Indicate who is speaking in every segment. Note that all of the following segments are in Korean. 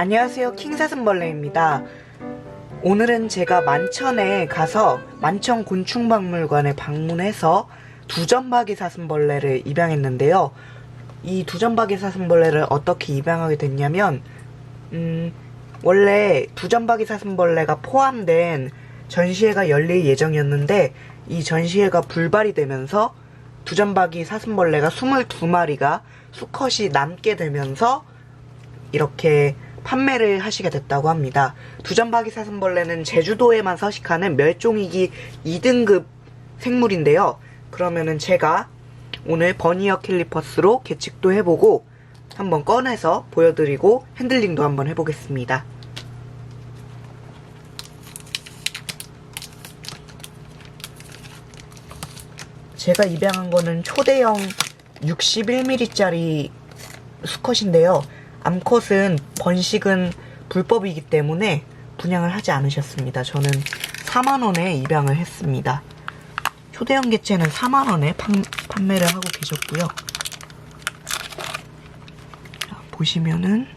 Speaker 1: 안녕하세요. 킹사슴벌레입니다. 오늘은 제가 만천에 가서 만천 곤충박물관에 방문해서 두점박이 사슴벌레를 입양했는데요. 이 두점박이 사슴벌레를 어떻게 입양하게 됐냐면, 음, 원래 두점박이 사슴벌레가 포함된 전시회가 열릴 예정이었는데, 이 전시회가 불발이 되면서 두점박이 사슴벌레가 22마리가 수컷이 남게 되면서 이렇게 판매를 하시게 됐다고 합니다. 두점박이 사슴벌레는 제주도에만 서식하는 멸종위기 2등급 생물인데요. 그러면은 제가 오늘 버니어 캘리퍼스로 계측도 해보고 한번 꺼내서 보여드리고 핸들링도 한번 해보겠습니다. 제가 입양한 거는 초대형 61mm짜리 수컷인데요. 암컷은 번식은 불법이기 때문에 분양을 하지 않으셨습니다. 저는 4만원에 입양을 했습니다. 초대형 개체는 4만원에 판매를 하고 계셨고요. 자, 보시면은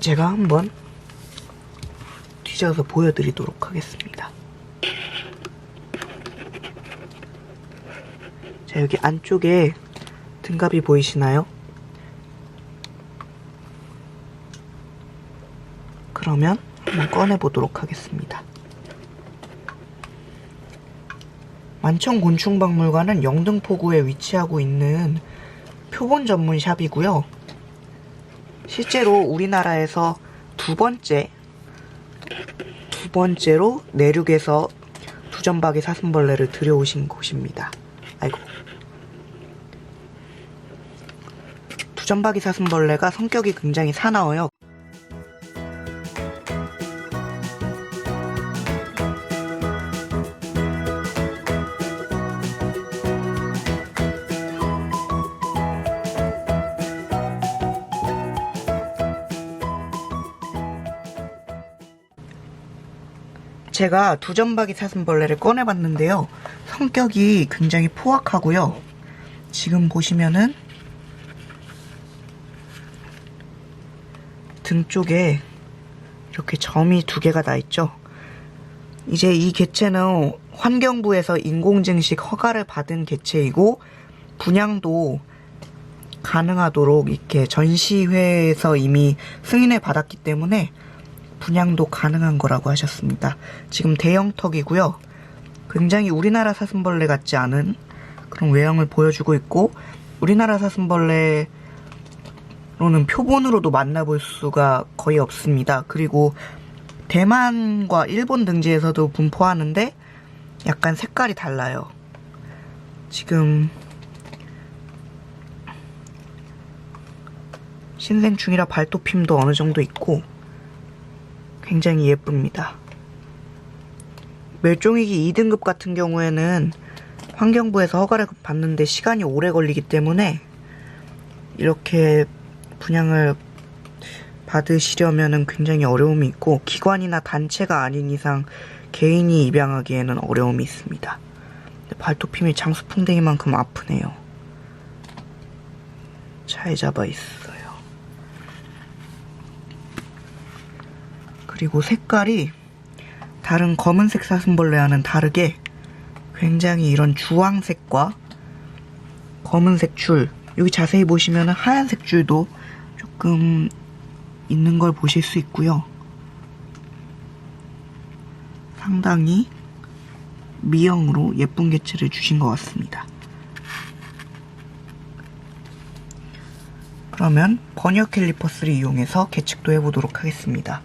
Speaker 1: 제가 한번 뒤져서 보여드리도록 하겠습니다. 자, 여기 안쪽에 등갑이 보이시나요? 그러면 한번 꺼내보도록 하겠습니다. 만천곤충박물관은 영등포구에 위치하고 있는 표본 전문 샵이고요. 실제로 우리나라에서 두 번째, 두 번째로 내륙에서 두점박이 사슴벌레를 들여오신 곳입니다. 아이고. 두점박이 사슴벌레가 성격이 굉장히 사나워요. 제가 두점박이 사슴벌레를 꺼내봤는데요. 성격이 굉장히 포악하고요. 지금 보시면은 등 쪽에 이렇게 점이 두 개가 나 있죠. 이제 이 개체는 환경부에서 인공증식 허가를 받은 개체이고 분양도 가능하도록 이렇게 전시회에서 이미 승인을 받았기 때문에 분양도 가능한 거라고 하셨습니다. 지금 대형턱이고요. 굉장히 우리나라 사슴벌레 같지 않은 그런 외형을 보여주고 있고 우리나라 사슴벌레로는 표본으로도 만나볼 수가 거의 없습니다. 그리고 대만과 일본 등지에서도 분포하는데 약간 색깔이 달라요. 지금 신생충이라 발톱힘도 어느 정도 있고 굉장히 예쁩니다. 멸종위기 2등급 같은 경우에는 환경부에서 허가를 받는데 시간이 오래 걸리기 때문에 이렇게 분양을 받으시려면 굉장히 어려움이 있고 기관이나 단체가 아닌 이상 개인이 입양하기에는 어려움이 있습니다. 발톱힘이 장수풍뎅이만큼 아프네요. 잘 잡아 있어요. 그리고 색깔이 다른 검은색 사슴벌레와는 다르게 굉장히 이런 주황색과 검은색 줄 여기 자세히 보시면 하얀색 줄도 조금 있는 걸 보실 수 있고요. 상당히 미형으로 예쁜 개체를 주신 것 같습니다. 그러면 버니어 캘리퍼스를 이용해서 계측도 해보도록 하겠습니다.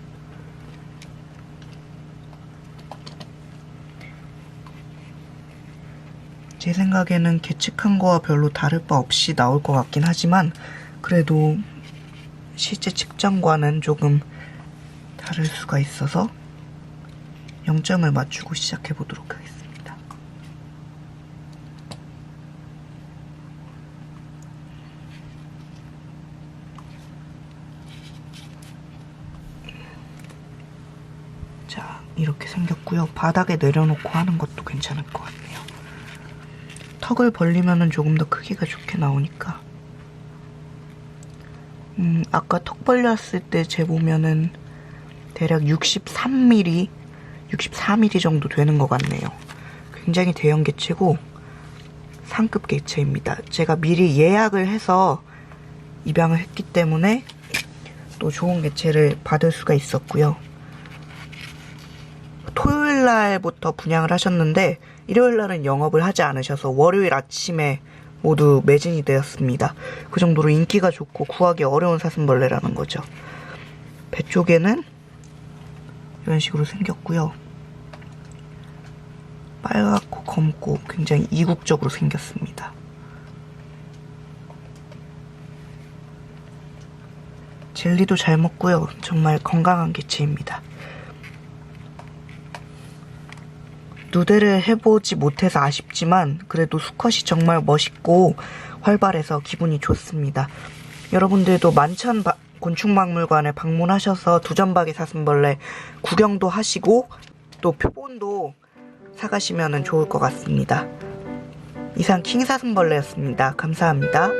Speaker 1: 제 생각에는 계측한 거와 별로 다를 바 없이 나올 것 같긴 하지만 그래도 실제 측정과는 조금 다를 수가 있어서 0점을 맞추고 시작해 보도록 하겠습니다. 자, 이렇게 생겼고요. 바닥에 내려놓고 하는 것도 괜찮을 것 같네요. 턱을 벌리면 조금 더 크기가 좋게 나오니까 음, 아까 턱 벌렸을 때 재보면은 대략 63mm, 64mm 정도 되는 것 같네요. 굉장히 대형 개체고 상급 개체입니다. 제가 미리 예약을 해서 입양을 했기 때문에 또 좋은 개체를 받을 수가 있었고요. 날부터 분양을 하셨는데 일요일 날은 영업을 하지 않으셔서 월요일 아침에 모두 매진이 되었습니다. 그 정도로 인기가 좋고 구하기 어려운 사슴벌레라는 거죠. 배 쪽에는 이런 식으로 생겼고요. 빨갛고 검고 굉장히 이국적으로 생겼습니다. 젤리도 잘 먹고요. 정말 건강한 개체입니다. 누대를 해보지 못해서 아쉽지만 그래도 수컷이 정말 멋있고 활발해서 기분이 좋습니다. 여러분들도 만천 바- 곤충박물관에 방문하셔서 두점박이 사슴벌레 구경도 하시고 또 표본도 사가시면 좋을 것 같습니다. 이상 킹사슴벌레였습니다. 감사합니다.